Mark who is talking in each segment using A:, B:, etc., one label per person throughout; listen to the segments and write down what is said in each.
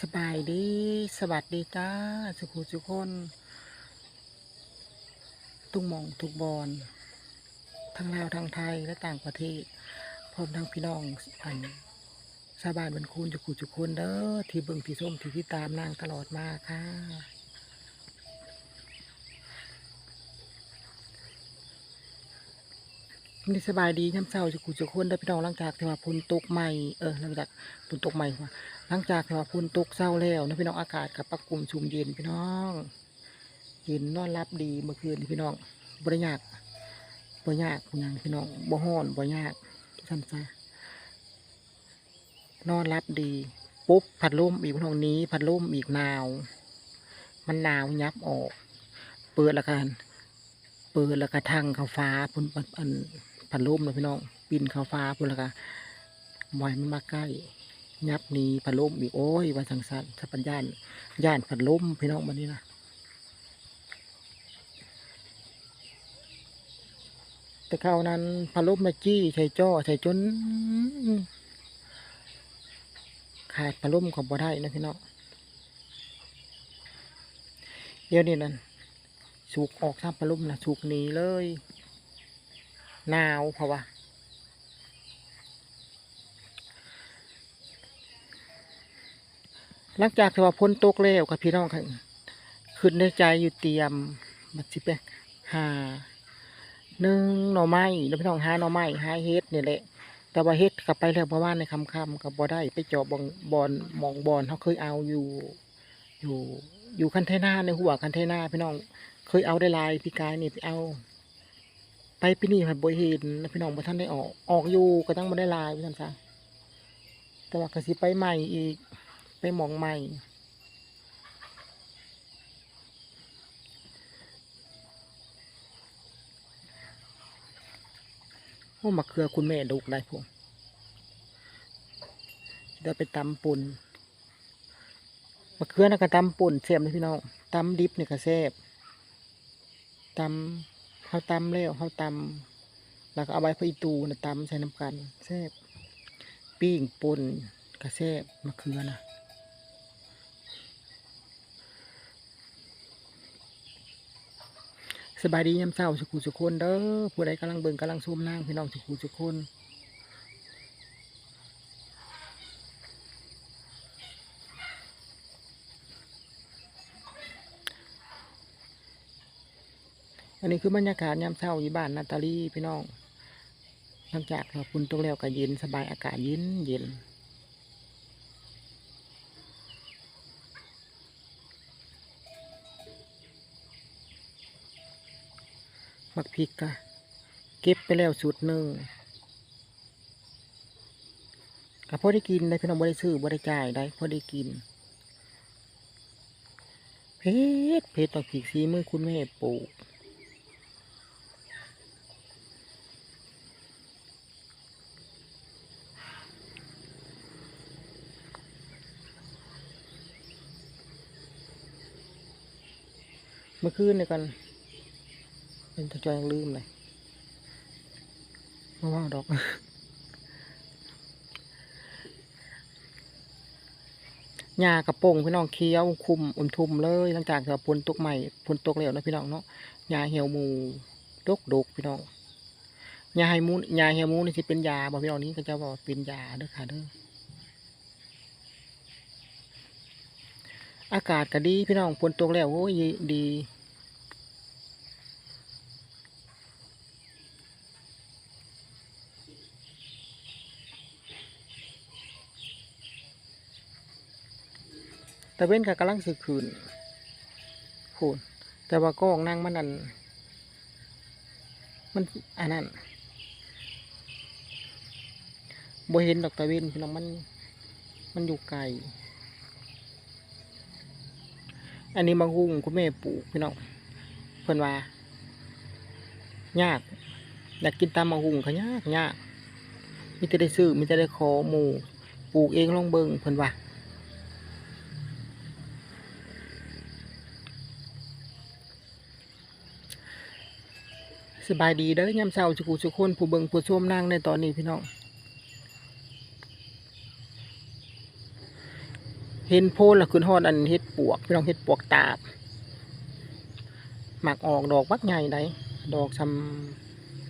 A: สบายดี สวัสดีจ้า สุขุทุกคนตุ้งหมองทุกบอลทั้งลาวทั้งไทยและต่างประเทศ พร้อมทั้งพี่น้องอันชาบานบรรคูนจุกุจุกคนเด้อที่เบิ่งที่ส้มที่ที่ตามนางตลอดมาค่ะ นี่สบายดีย่ำเช้าจุกุจุกคนเด้พี่น้องหลังจากที่ว่าฝนตกใหม่เออหลังจากฝนตกใหม่ว่าหลังจากที่ว่าฝนตกเศร้าแล้วนะพี่น้องอากาศกับปักกลุ่มชุมเย็นพี่น้องเย็นนอนรับดีเมื่อคืนพี่น้องบริยากบ่ยากอย่างพี่น้องบ่ฮ้อนบ่ยากท่านจ้านอนรับดีปุ๊บพัดลมอีกพี่น้องนี้พัดลมอีกหนาว มันหนาวยับออก เปิดละกันเปิดล้วก็ทางเขาฟ้าพุ่นอัน พัดลมนะพี่น้องปินเขาฟ้าพุ่นล้วก็บ่อยมันมาใกล้ ยับหนีพัดลมอีกโอ้ยว่าสังสันสัปัญญานย่านพัดลมพี่น้องวันนี้นะแต่คราวนั้นพัดลมมาจี้ใส่จ้อใส่จน ขาดพัดลมก็บ่ได้นะพี่น้องเดี๋ยวนี้นั่นสูกออกซ้ำพัดลมนะสูกหนีเลย หนาวเพราะว่าหลังจากที่ว่าพ้นตกแล้วกับพี่น้องค่ะขึ้นในใจอยู่เตรียมบัดสิไปหาหนึ่งหน่อไม้แล้วพี่น้องหาหน่อไม้หาเฮ็ดนี่แหละ แต่ว่าเฮ็ดกลับไปแล้วเพราะว่าในคำคำกับบ่ได้ไปจาะบองบอนหมองบอนเขาเคยเอาอยู่ อยู่อยู่คันเทนาในหัวคันเทนาพี่น้องเคยเอาได้ลายพี่กายนี่ไปเอา ไปปีนี้ผัดบ่เห็นพี่น้องบ่ทันได้ออกออกอยู่ก็ตั้งบ่ได้ลายพี่ท่านซะแต่ว่าก็สิไปใหม่อีก ไปหมองใหม่โอ้มะเขือคุณแม่ดุกได้พวกเดี๋ยวไปตำปุ่นมะเขือนะก็ตำปุ่นเสียมเลยพี่น้องตำดิบนี่ก็แซ่บตำ เขาตำแล้วเขาตำแล้วก็เอาใบพะอีตูนะตำใส่น้ำกันแซ่บปิ้งป่นกระแซ่บมะเขือนะสบายดียามเช้าสุขุสุขคนเด้อผู้ใดกำลังเบิ่งกำลังซูมนางพี่น้องสุขุสุขคน อันนี้คือบรรยากาศยามเช้าอยู่บ้านนาตาลีพี่น้อง หลังจากเราคุณตกแล้วก็เย็นสบายอากาศเย็นเย็นมักพริกก็เก็บไปแล้วสุดหนึ่งก็พอได้กินได้พี่น้องบ่ได้ซื้อบ่ได้จ่ายได้พอได้กินเพชรเพชรต่อผีกสีมือคุณแม่ปลูก เมื่อคืนเนี่ยกันเป็นตะจอยยังลืมเลยมาว่าดอกหญ้ากระโปรงพี่น้องเคี้ยวคุมอุ่มทุมเลยหลังจากที่ว่าฝนตกใหม่ฝนตกแล้วนะพี่น้องเนาะหญ้าเหี่ยวหมูดกดกพี่น้องหญ้าไฮมูหญ้าเหี่ยวหมูนี่สิเป็นยาบอกพี่น้องนี้ก็จะบอกเป็นยาเด้อค่ะเด้อ อากาศก็ดีพี่น้องฝนตกแล้วโอ้ยดีแต่เว้นก็กำลังสิคืนพูนแต่ว่ากล้องนั่งมันนั่นมันอันนั้นบ่เห็นดอกตะเวนพี่น้องมัน มันอยู่ไกล อันนี้บางหุงคุณแม่ปลูกพี่น้องเพิ่นว่ายากอยากกินตามบางหุงก็ยากยากมีแต่ได้ซื้อมีแต่ได้ขอหมู่ปลูกเองลองเบิงเพิ่นว่าสบายดีเด้อยามเช้าสุขุสุขคนผู้เบิงผู้ชมนางในตอนนี้พี่น้อง เห็นโพนแล้วขึ้นฮอดอันเห็ดปวกพี่น้องเห็ดปวกตาบหมักออกดอกวักใหญ่ไดดอกซ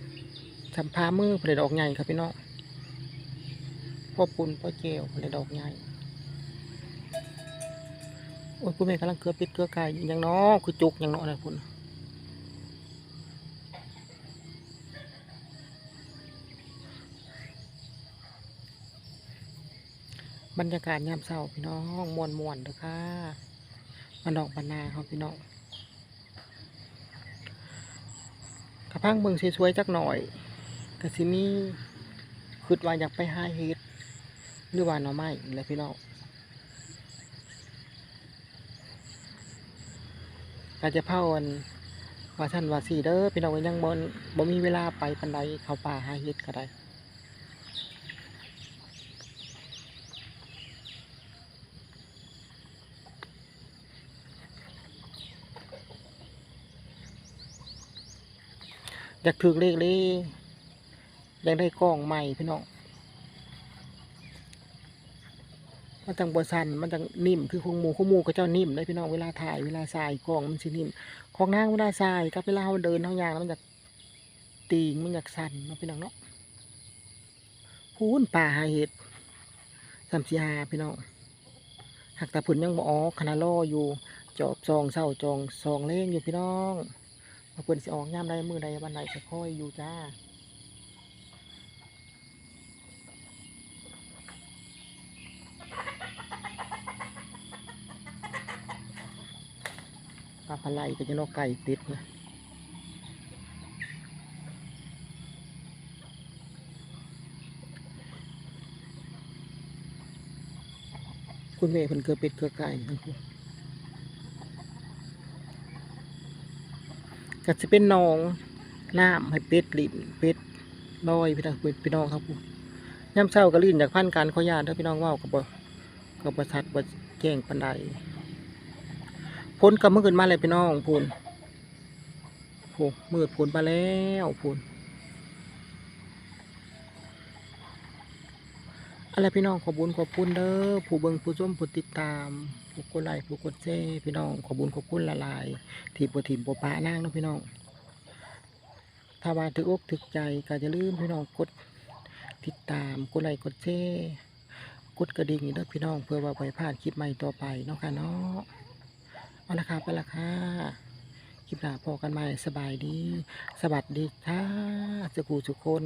A: ำซำพามือผลิดอกใหญ่ครับพี่น้องพ่อปุ่นพ่อเจวผลิดอกใหญ่โอ้ยคุณแม่กำลังเกลือปิดเกลือไก่อหยังน้อคือจุกอหยังน้อนะพุ่ บรรยากาศยามเช้าพี่น้องมวนมวนเด้อค่ะมันดอกบานนาเขาพี่น้องกระพังเบิ่งสวยๆจักหน่อยกะสิมีคิดว่าอยากไปหาเฮ็ดหรือว่าหน่อไม้นี่แหละพี่น้องก็จะเผาอันว่าท่านว่าสีเด้อพี่น้องยังบ่บ่มีเวลาไปปานใดเขาป่าหาเฮ็ดก็ได้ อยากถือเลขเลยอยากได้กล้องใหม่พี่น้องมันจังบสันมันจังนิ่มคือคงหมูคงมูก็เจ้านิ่มเลยพี่น้องเวลาถ่ายเวลาสายกล้องมันสินิ่มของนางเวลาสายกับเวลาเราเดินเท่ายางแล้วมันอยากตีงมันอยากสั่นเนาะพี่น้องเนาะพูนป่าหาเห็ดสามสี่หาพี่น้องหักตาผุนยังบออกคณะล่ออยู่ จอบซองเศร้าจองซองเล่งอยู่พี่น้อง เปิดสิออกย่ามใดมือใดวันใดจะค่อยอยู่จ้าปลาปลาไหลก็จะนกไก่ติดนะคุณแม่เพิ่นเกลือเป็ดเกลือไก่ทั้งคู่ ก็จะเป็นหนองน้ำให้เป็ดลิ่นเป็ดลอยพี่น้องพี่น้องครับผมย่ำเช้าก็ลิ่นจากพันการขอญาตเด้อพี่น้องว่ากับกับประชัดบ่แจ้งปันใดพ้นกับเมื่อคืนมาเลยพี่น้องพูนโหมืดพูนมาแล้วพูนอะไรพี่น้องขอบุญขอบคุณเด้อผู้เบิ่งผู้ชมผู้ติดตาม ผู้กดไลค์ผู้กดแชร์พี่น้องขอบุญขอบคุณละลายที่ปถิ่มปปะนางนะพี่น้อง ถ้าว่าถึกอกถึกใจก็จะลืมพี่น้องกดติดตามกดไลค์กดแชร์กดกระดิ่งเด้อพี่น้องเพื่อว่าไปพลาดคลิปใหม่ต่อไปเนาะค่ะเนาะเอาละค่ะไปละค่ะคลิปหน้าพอกันใหม่สบายดี สวัสดีค่ะสกูสุคน